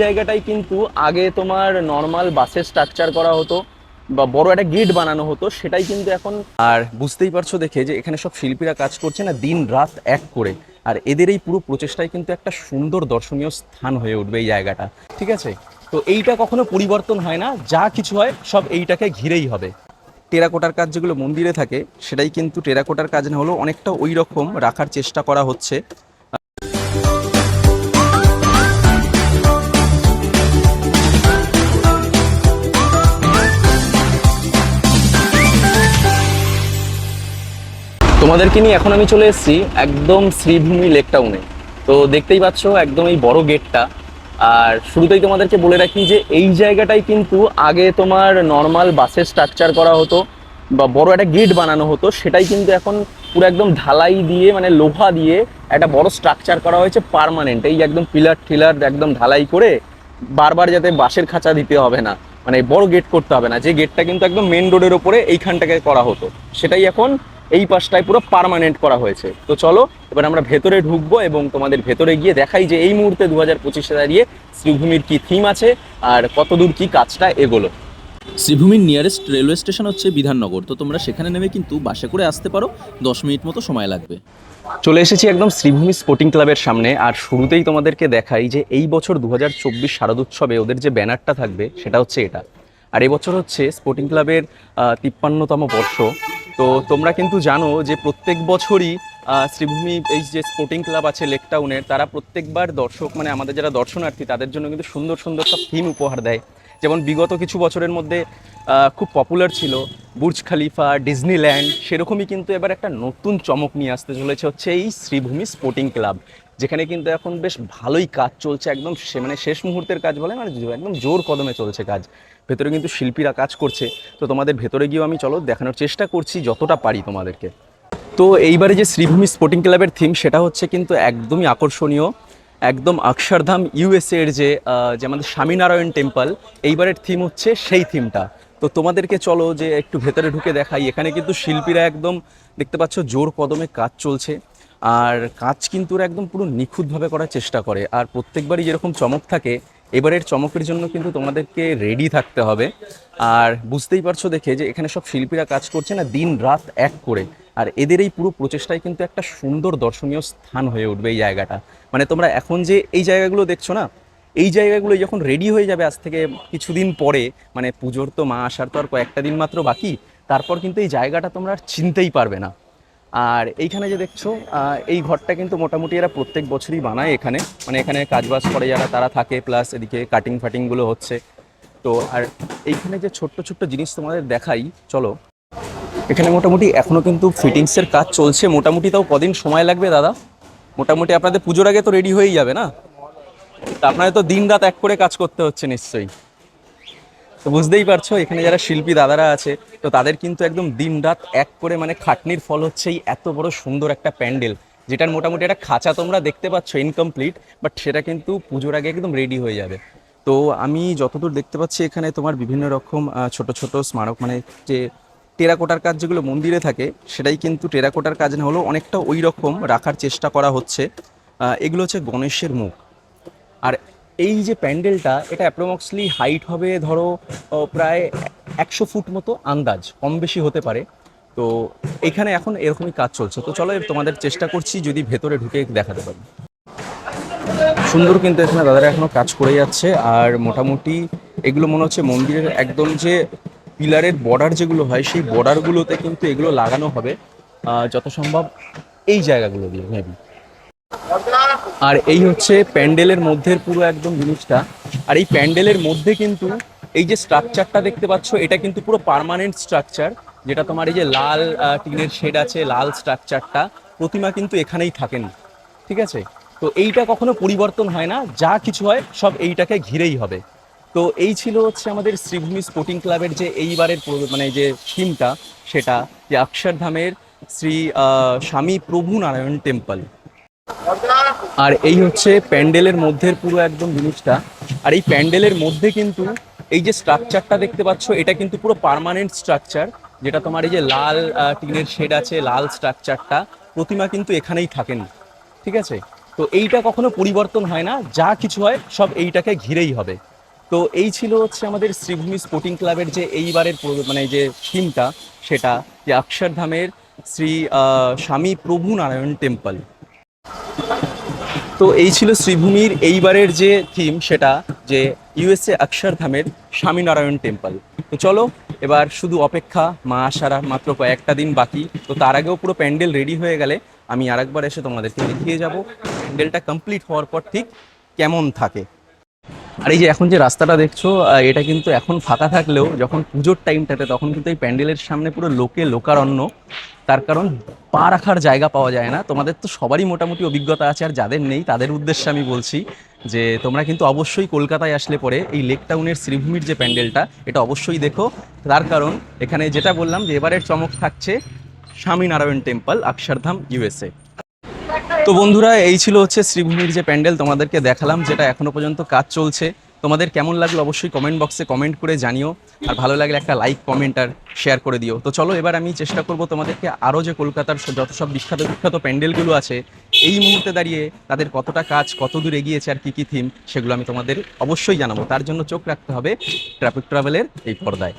জায়গাটাই কিন্তু আগে তোমার নর্মাল বাসের স্ট্রাকচার করা হতো বা বড় একটা গেট বানানো হতো, সেটাই কিন্তু এখন আর বুঝতেই পারছ দেখে যে এখানে সব শিল্পীরা কাজ করছে না দিন রাত এক করে। আর এদের এই পুরো প্রচেষ্টায় কিন্তু একটা সুন্দর দর্শনীয় স্থান হয়ে উঠবে এই জায়গাটা। ঠিক আছে? তো এইটা কখনো পরিবর্তন হয় না, যা কিছু হয় সব এইটাকে ঘিরেই হবে। টেরাকোটার কাজ যেগুলো মন্দিরে থাকে, সেটাই কিন্তু টেরাকোটার কাজ না হলেও অনেকটা ওই রকম রাখার চেষ্টা করা হচ্ছে। তোমাদেরকে নিয়ে এখন আমি চলে এসেছি একদম শ্রীভূমি লেক টাউনে তো দেখতেই পাচ্ছ, একদম এই বড় গেটটা আর শুরুতেই তোমাদেরকে বলে রাখি যে এই জায়গাটাই কিন্তু আগে তোমার নর্মাল বাসের স্ট্রাকচার করা হতো বা বড় একটা গেট বানানো হতো, সেটাই কিন্তু এখন পুরো একদম ঢালাই দিয়ে মানে লোহা দিয়ে একটা বড় স্ট্রাকচার করা হয়েছে পার্মানেন্ট এই একদম পিলার টিলার একদম ঢালাই করে বারবার যাতে বাঁশের খাঁচা দিতে হবে না মানে বড় গেট করতে হবে না। যে গেটটা কিন্তু একদম মেন রোডের ওপরে এইখানটাকে করা হতো। সেটাই এখন এই পাশটায় পুরো পার্মানেন্ট করা হয়েছে। তো চলো এবার আমরা ভেতরে ঢুকবো এবং তোমাদের ভেতরে গিয়ে দেখাই যে এই মুহূর্তে দু হাজার পঁচিশে দাঁড়িয়ে শ্রীভূমির কি থিম আছে আর কতদূর কি কাজটা এগোলো। শ্রীভূমির নিয়ারেস্ট রেলওয়ে স্টেশন হচ্ছে বিধাননগর। তো তোমরা সেখানে নেমে কিন্তু বাসে করে আসতে পারো দশ মিনিট মতো সময় লাগবে। চলে এসেছি একদম শ্রীভূমি স্পোর্টিং ক্লাবের সামনে আর শুরুতেই তোমাদেরকে দেখাই যে এই বছর দু হাজার চব্বিশ শারদোৎসবে ওদের যে ব্যানারটা থাকবে সেটা হচ্ছে এটা। আর এবছর হচ্ছে স্পোর্টিং ক্লাবের তিপ্পান্নতম বর্ষ। তো তোমরা কিন্তু জানো যে প্রত্যেক বছরই শ্রীভূমি এই যে স্পোর্টিং ক্লাব আছে লেক টাউনের তারা প্রত্যেকবার দর্শক মানে আমাদের যারা দর্শনার্থী, তাদের জন্য কিন্তু সুন্দর সুন্দর সব থিম উপহার দেয়। যেমন বিগত কিছু বছরের মধ্যে খুব পপুলার ছিল বুর্জ খালিফা ডিজনিল্যান্ড সেরকমই কিন্তু এবার একটা নতুন চমক নিয়ে আসতে চলেছে হচ্ছে এই শ্রীভূমি স্পোর্টিং ক্লাব যেখানে কিন্তু এখন বেশ ভালোই কাজ চলছে একদম সে মানে শেষ মুহূর্তের কাজ বলে মানে একদম জোর কদমে চলছে কাজ। ভেতরে কিন্তু শিল্পীরা কাজ করছে। তো তোমাদের ভেতরে গিয়েও আমি চলো দেখানোর চেষ্টা করছি যতটা পারি তোমাদেরকে। তো এইবারে যে শ্রীভূমি স্পোর্টিং ক্লাবের থিম সেটা হচ্ছে কিন্তু একদমই আকর্ষণীয়। একদম অক্ষরধাম ইউএসএ এর যে যে আমাদের স্বামীনারায়ণ টেম্পল এইবারের থিম হচ্ছে সেই থিমটা তো তোমাদেরকে চলো যে একটু ভেতরে ঢুকে দেখাই। এখানে কিন্তু শিল্পীরা একদম দেখতে পাচ্ছ জোর কদমে কাজ চলছে। আর কাজ কিন্তু ওরা একদম পুরো নিখুঁতভাবে করার চেষ্টা করে। আর প্রত্যেকবারই যেরকম চমক থাকে, এবারের চমকের জন্য কিন্তু তোমাদেরকে রেডি থাকতে হবে। আর বুঝতেই পারছ দেখে যে এখানে সব শিল্পীরা কাজ করছে না দিন রাত এক করে। আর এদের এই পুরো প্রচেষ্টায় কিন্তু একটা সুন্দর দর্শনীয় স্থান হয়ে উঠবে এই জায়গাটা। মানে তোমরা এখন যে এই জায়গাগুলো দেখছ না, এই জায়গাগুলো যখন রেডি হয়ে যাবে আজ থেকে কিছুদিন পরে মানে পুজোর তো মা আসার তো আর কয়েকটা দিন মাত্র বাকি, তারপর কিন্তু এই জায়গাটা তোমরা আর চিনতেই পারবে না। আর এইখানে যে দেখছ এই ঘরটা কিন্তু মোটামুটি এরা প্রত্যেক বছরই বানায় এখানে। মানে এখানে কাজবাজ করে যারা, তারা থাকে প্লাস এদিকে কাটিং ফাটিংগুলো হচ্ছে। তো আর এইখানে যে ছোট্ট ছোট্ট জিনিস তোমাদের দেখাই, চলো। এখানে মোটামুটি এখনও কিন্তু ফিটিংসের কাজ চলছে। মোটামুটি তাও কদিন সময় লাগবে, দাদা? মোটামুটি আপনাদের পুজোর আগে তো রেডি হয়েই যাবে না? আপনাদের তো দিন রাত এক করে কাজ করতে হচ্ছে নিশ্চয়ই। তো বুঝতেই পারছ, এখানে যারা শিল্পী দাদারা আছে, তো তাদের কিন্তু একদম দিন রাত এক করে মানে খাটনির ফল হচ্ছে এই এত বড় সুন্দর একটা প্যান্ডেল, যেটার মোটামুটি একটা খাঁচা তোমরা দেখতে পাচ্ছ ইনকমপ্লিট বাট সেটা কিন্তু পুজোর আগে একদম রেডি হয়ে যাবে। তো আমি যতদূর দেখতে পাচ্ছি, এখানে তোমার বিভিন্ন রকম ছোট ছোট স্মারক মানে যে টেরাকোটার কাজ যেগুলো মন্দিরে থাকে, সেটাই কিন্তু টেরাকোটার কাজ না হলেও অনেকটা ওই রকম রাখার চেষ্টা করা হচ্ছে। এগুলো হচ্ছে গণেশের মুখ। আর এই যে প্যান্ডেলটা, এটা অ্যাপ্রক্সলি হাইট হবে ধরো প্রায় একশো ফুট মতো আন্দাজ, কম বেশি হতে পারে। তো এখানে এখন এরকমই কাজ চলছে। তো চলো তোমাদের চেষ্টা করছি যদি ভেতরে ঢুকে দেখাতে পারি। সুন্দর কিন্তু এখানে দাদারা এখনও কাজ করে যাচ্ছে। আর মোটামুটি এগুলো মনে হচ্ছে মন্দিরের একদম যে পিলারের বর্ডার যেগুলো হয়, সেই বর্ডারগুলোতে কিন্তু এগুলো লাগানো হবে। যত সম্ভব এই জায়গাগুলো দিয়ে মেবি আর এই হচ্ছে প্যান্ডেলের মধ্যের পুরো একদম জিনিসটা। আর এই প্যান্ডেলের মধ্যে কিন্তু এই যে স্ট্রাকচারটা দেখতে পাচ্ছ, এটা কিন্তু পুরো পার্মানেন্ট স্ট্রাকচার যেটা তোমার এই যে লাল টিনের শেড আছে, লাল স্ট্রাকচারটা প্রতিমা কিন্তু এখানেই থাকেন, ঠিক আছে? তো এইটা কখনো পরিবর্তন হয় না, যা কিছু হয়, সব এইটাকে ঘিরেই হবে। তো এই ছিল হচ্ছে আমাদের শ্রীভূমি স্পোর্টিং ক্লাবের যে এইবারের মানে যে থিমটা সেটা, যে অক্ষরধামের শ্রী স্বামী প্রভু নারায়ণ টেম্পল আর এই হচ্ছে প্যান্ডেলের মধ্যে পুরো একদম জিনিসটা। আর এই প্যান্ডেলের মধ্যে কিন্তু এই যে স্ট্রাকচারটা দেখতে পাচ্ছ, এটা কিন্তু পুরো পার্মানেন্ট স্ট্রাকচার যেটা তোমার এই যে লাল টিনের শেড আছে, লাল স্ট্রাকচারটা প্রতিমা কিন্তু এখানেই থাকেন, ঠিক আছে? তো এইটা কখনো পরিবর্তন হয় না, যা কিছু হয়, সব এইটাকে ঘিরেই হবে। তো এই ছিল হচ্ছে আমাদের শ্রীভূমি স্পোর্টিং ক্লাবের যে এইবারের মানে যে থিমটা সেটা যে অক্ষরধামের শ্রী স্বামী প্রভু নারায়ণ টেম্পল তো এই ছিল শ্রীভূমির এইবারের যে থিম সেটা, যে ইউএসএ অক্ষরধামের স্বামীনারায়ণ টেম্পল। তো চলো, এবার শুধু অপেক্ষা, মা আসার মাত্র কয়েকটা দিন বাকি, তো তার আগেও পুরো প্যান্ডেল রেডি হয়ে গেলে আমি আরেকবার এসে তোমাদেরকে দেখিয়ে যাব। প্যান্ডেলটা কমপ্লিট হওয়ার পর ঠিক কেমন থাকে। আর এই যে এখন যে রাস্তাটা দেখছ এটা কিন্তু এখন ফাঁকা থাকলেও যখন পুজোর টাইমটাতে তখন কিন্তু এই প্যান্ডেলের সামনে পুরো লোকে লোকারণ্য। তার কারণ পা রাখার জায়গা পাওয়া যায় না। তোমাদের তো সবারই মোটামুটি অভিজ্ঞতা আছে, আর যাদের নেই তাদের উদ্দেশ্যে আমি বলছি যে তোমরা কিন্তু অবশ্যই কলকাতায় আসলে পরে এই লেক টাউনের শ্রীভূমির যে প্যান্ডেলটা, এটা অবশ্যই দেখো। তার কারণ এখানে যেটা বললাম যে এবারের চমক থাকছে স্বামীনারায়ণ টেম্পল অক্ষরধাম ইউএসএ তো বন্ধুরা, এই ছিল হচ্ছে শ্রীভূমির যে প্যান্ডেল, তোমাদেরকে দেখালাম, যেটা এখনও পর্যন্ত কাজ চলছে। তোমাদের কেমন লাগল অবশ্যই কমেন্ট বক্সে কমেন্ট করে জানিও, আর ভালো লাগলে একটা লাইক কমেন্ট আর শেয়ার করে দিও। তো চলো, এবার আমি চেষ্টা করব তোমাদেরকে আরও যে কলকাতার যত সব বিখ্যাত বিখ্যাত প্যান্ডেলগুলো আছে, এই মুহূর্তে দাঁড়িয়ে তাদের কতটা কাজ, কত দূর এগিয়েছে আর কী কী থিম সেগুলো আমি তোমাদের অবশ্যই জানাব। তার জন্য চোখ রাখতে হবে ট্রাফিক ট্রাভেলের এই পর্দায়।